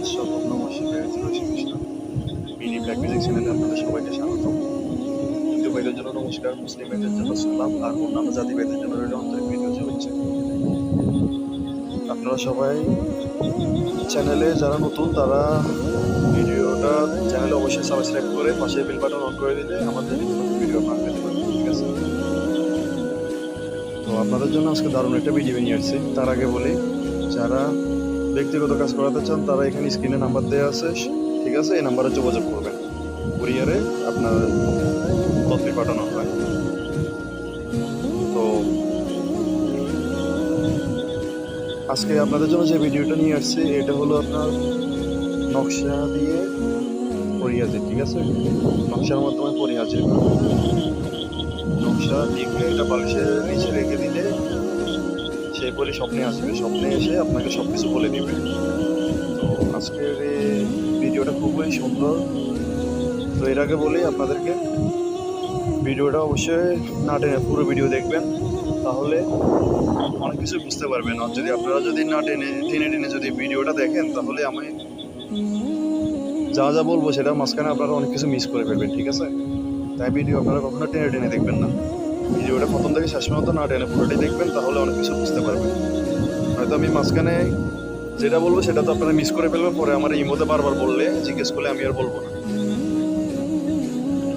জয় Shrikrishna mini black music চ্যানেলে আপনাদের সবাইকে স্বাগত। হিন্দু ভাইদের জন্য নমস্কার, মুসলিম ভাইদের জন্য সালাম, আর অন্যান্য জাতি ভাইদের জন্য রইল আপনারা সবাই চ্যানেলে যারা নতুন, তারা ভিডিওটা চ্যানেলে অবশ্যই সাবস্ক্রাইব করে পাশে বেল বাটন অন করে দিলে আমাদের ভিডিও আপনারা ঠিক আছে? তো আপনাদের জন্য আজকে দারুণ একটা ভিডিও নিয়ে আসছি। তার আগে বলি, যারা ব্যক্তিগত কাজ করাতে চান, তারা এখানে স্ক্রিনে নাম্বার দেওয়া আছে। ঠিক আছে? এই নাম্বারে যোগাযোগ করবেন। কুরিয়ারে আপনার তথ্য পাঠানো হয়। তো আজকে আপনাদের জন্য যে ভিডিওটা নিয়ে আসছি, এটা হলো আপনার নকশা দিয়ে পরিয়াজে ঠিক আছে? নকশার মাধ্যমে পরিয়াজে নকশা লিখে এটা বালিশের নিচে রেখে দিলে সে বলে স্বপ্নে আসবে, স্বপ্নে এসে আপনাকে সব কিছু বলে দিবে। তো আজকের এই ভিডিওটা খুবই সুন্দর। তো এর আগে বলি আপনাদেরকে, ভিডিওটা অবশ্যই না টেনে পুরো ভিডিও দেখবেন, তাহলে অনেক কিছু বুঝতে পারবেন। আর যদি আপনারা যদি না টেনে টেনে টেনে যদি ভিডিওটা দেখেন, তাহলে আমি যা যা বলব সেটা মাঝখানে আপনারা অনেক কিছু মিস করে ফেলবেন, ঠিক আছে? তাই ভিডিও আপনারা কখনো টেনে টেনে দেখবেন না। ভিডিওটা প্রথম থেকে শেষ পর্যন্ত না টেনে পুরোটাই দেখবেন, তাহলে অনেক কিছু বুঝতে পারবেন। হয়তো আমি মাঝখানে যেটা বলব সেটা তো আপনারা মিস করে ফেলবেন, পরে আমার ইমোতে বারবার বললে জিজ্ঞেস করলে আমি আর বলব না।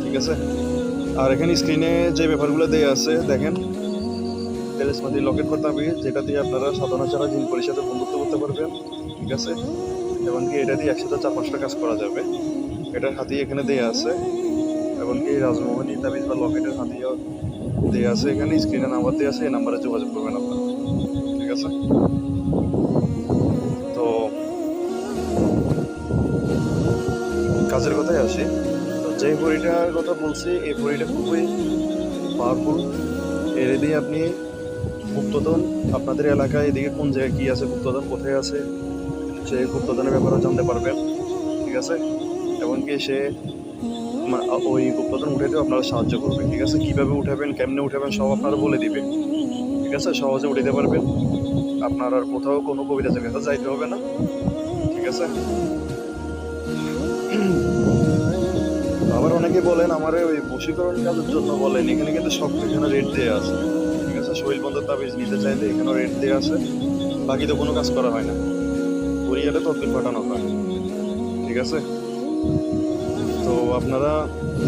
ঠিক আছে? আর এখানে স্ক্রিনে যে ব্যাপারগুলো দেওয়া আছে, দেখেন। তেলেসমাদি লকেট করতে হবে, যেটা দিয়ে আপনারা সাধনা ছাড়া জিন পরিষদে বন্ধুত্ব করতে পারবেন। ঠিক আছে? এমনকি এটা দিয়ে একসাথে চার পাঁচটা কাজ করা যাবে। এটার হাতি এখানে দেওয়া আছে। এমনকি রাজমোহনী তাবিজ বা লকেটের হাতিও দেওয়া আছে, এখানে স্ক্রিনে নাম্বার দেওয়া আছে, এই নাম্বারে যোগাযোগ করবেন আপনারা। ঠিক আছে? তো, কাজের কথায় আসি। তো যে বড়িটার কথা বলছি, এই বড়িটা খুবই পাওয়ারফুল এর দিয়ে আপনি গুপ্তধন, আপনাদের এলাকায় এদিকে কোন জায়গায় কী আছে, গুপ্তধন কোথায় আছে, সেই গুপ্তধনের ব্যাপারে জানতে পারবেন। ঠিক আছে? এমনকি সে? মা- ওই গুপ্তধন উঠাতেও আপনারা সাহায্য করবে ঠিক আছে? কীভাবে উঠাবেন, কেমনে উঠাবেন, সব আপনারা বলে দিবে ঠিক আছে? সহজে উঠাতে পারবেন। আপনার আর কোথাও কোনো কবিতা জায়গাতে যাইতে হবে না, ঠিক আছে? আবার অনেকে বলেন, আমার ওই বশীকরণ কাজের জন্য বলেন, এখানে কিন্তু সব এখানে রেট দেওয়া আছে, ঠিক আছে? শরীর বন্ধ তাবিজ নিতে চাইলে এখানেও রেট দেওয়া আছে, বাকি তো কোনো কাজ করা হয় না। কুরিয়ারে তদবির পাঠানো হয়, ঠিক আছে? তো আপনারা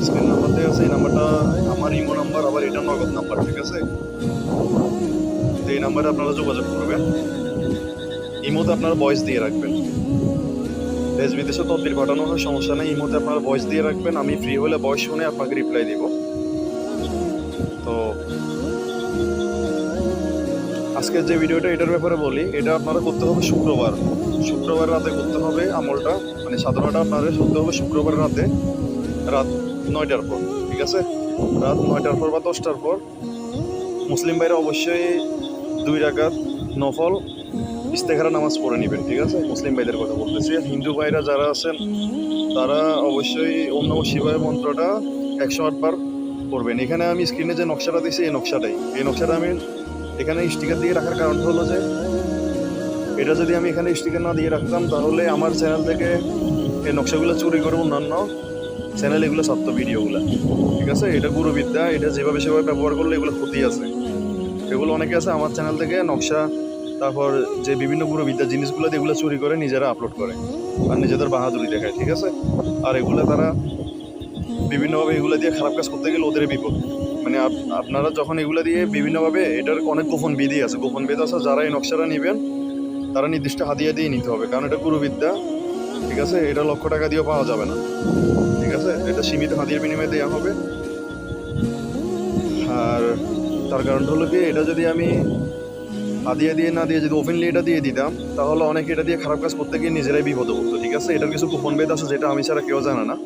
স্ক্রিন নাম্বার আছে, এই নাম্বারটা আমার ইমো নাম্বার আবার এটা নগদ নাম্বার ঠিক আছে? তো এই নাম্বারে আপনারা যোগাযোগ করবেন। ইমোতে আপনারা ভয়েস দিয়ে রাখবেন। দেশ বিদেশে তদবির পাঠানো হয়, সমস্যা নেই, ইমোতে আপনারা ভয়েস দিয়ে রাখবেন। আমি ফ্রি হলে ভয়েস শুনে আপনাকে রিপ্লাই দিব। তো আজকের যে ভিডিওটা, এটার ব্যাপারে বলি, এটা আপনারা করতে হবে শুক্রবার। শুক্রবার রাতে করতে হবে আমলটা। মানে সাধনাটা আপনাদের করতে হবে শুক্রবার রাতে, রাত নয়টার পর, ঠিক আছে? রাত নয়টার পর বা দশটার পর। মুসলিম ভাইরা অবশ্যই দুই রাকাত নফল, ইস্তেখারা নামাজ পড়ে নেবেন, ঠিক আছে? মুসলিম ভাইদের কথা বলতেছি। হিন্দু ভাইরা যারা আছেন, তারা অবশ্যই অন্য শিবায় মন্ত্রটা একশো আটবার পড়বেন। এখানে আমি স্ক্রিনে যে নকশাটা দিয়েছি, এই নকশাটাই। এই নকশাটা আমি এখানে স্টিকার দিয়ে রাখার কারণ হলো যে, এটা যদি আমি এখানে স্টিকার না দিয়ে রাখতাম, তাহলে আমার চ্যানেল থেকে এই নকশাগুলো চুরি করে অন্যান্য চ্যানেল এগুলো সত্য ভিডিওগুলো ঠিক আছে? এটা গুরুবিদ্যা, এটা যেভাবে সেভাবে ব্যবহার করলে এগুলো ক্ষতি আছে। এগুলো অনেকে আছে আমার চ্যানেল থেকে নকশা, তারপর যে বিভিন্ন গুরুবিদ্যা জিনিসগুলো এগুলো চুরি করে নিজেরা আপলোড করে আর নিজেদের বাহাদুরি দেখায়, ঠিক আছে? আর এগুলো তারা বিভিন্নভাবে এগুলো দিয়ে খারাপ কাজ করতে গেলে ওদের বিপদ। মানে আপ- আপনারা যখন এগুলো দিয়ে বিভিন্নভাবে এটার অনেক গোপন বিধি আছে। গোপন বিধি আছে যারা এই নকশাটা নেবেন, তারা নির্দিষ্ট হাতিয়া দিয়ে নিতে হবে। কারণ এটা গুরুবিদ্যা ঠিক আছে? এটা লক্ষ টাকা দিয়েও পাওয়া যাবে না। ঠিক আছে? এটা সীমিত হাতিয়ার বিনিময়ে দেওয়া হবে। আর তার কারণটা হলো কি, এটা যদি আমি হাতিয়া দিয়ে না দিয়ে যদি ওপেনলি এটা দিয়ে দিতাম, তাহলে অনেকে এটা দিয়ে খারাপ কাজ করতে গিয়ে নিজেরাই বিপদে পড়তো, ঠিক আছে? এটার কিছু গোপন বেদ আছে যেটা আমি ছাড়া কেউ জানে না।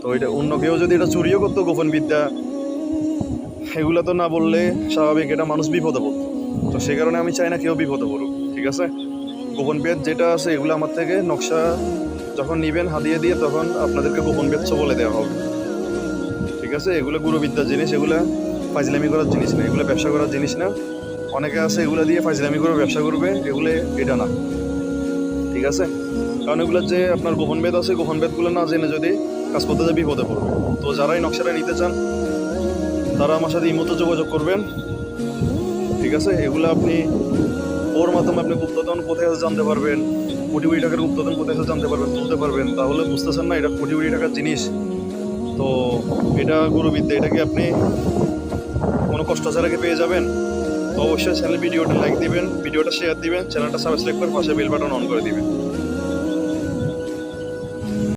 তো এটা অন্য কেউ যদি এটা চুরিও করতো গোপন বিদ্যা এগুলো তো না বললে স্বাভাবিক এটা মানুষ বিপদে পড়তো। তো সে কারণে আমি চাই না কেউ বিপদে পড়ুক, ঠিক আছে? গোপন বেদ যেটা আছে, এগুলো আমার থেকে নকশা যখন নিবেন হাদিয়ে দিয়ে তখন আপনাদেরকে গোপন বেদ বলে দেওয়া হবে। ঠিক আছে? এগুলো গুরুবিদ্যার জিনিস, এগুলো ফাইজলামি করার জিনিস না, এগুলো ব্যবসা করার জিনিস না। অনেকে আছে এগুলো দিয়ে ফাইজলামি করে ব্যবসা করবে, এগুলো এটা না। ঠিক আছে? কারণ এগুলো যে আপনার গোপন বেদ আছে, গোপন বেদগুলো না জেনে যদি কাজ করতে যায় বিপদে পড়বে তো যারাই নকশাটা নিতে চান তারা আমার সাথে ইমতো যোগাযোগ করবেন। ঠিক আছে? এগুলো আপনি ওর মাধ্যমে আপনি গুপ্তধন কোথায় আছে জানতে পারবেন। কোটি কোটি টাকার গুপ্তধন কোথায় আছে জানতে পারবেন, তুলতে পারবেন। তাহলে বুঝতেছেন না, এটা কোটি কোটি টাকার জিনিস। তো এটা গুরুবিদ্যা এটাকে আপনি কোনো কষ্ট ছাড়াকে পেয়ে যাবেন? তো অবশ্যই চ্যানেল ভিডিওটা লাইক দিবেন, ভিডিওটা শেয়ার দিবেন চ্যানেলটা সাবস্ক্রাইব করে পাশে বেল বাটন অন করে দিবেন।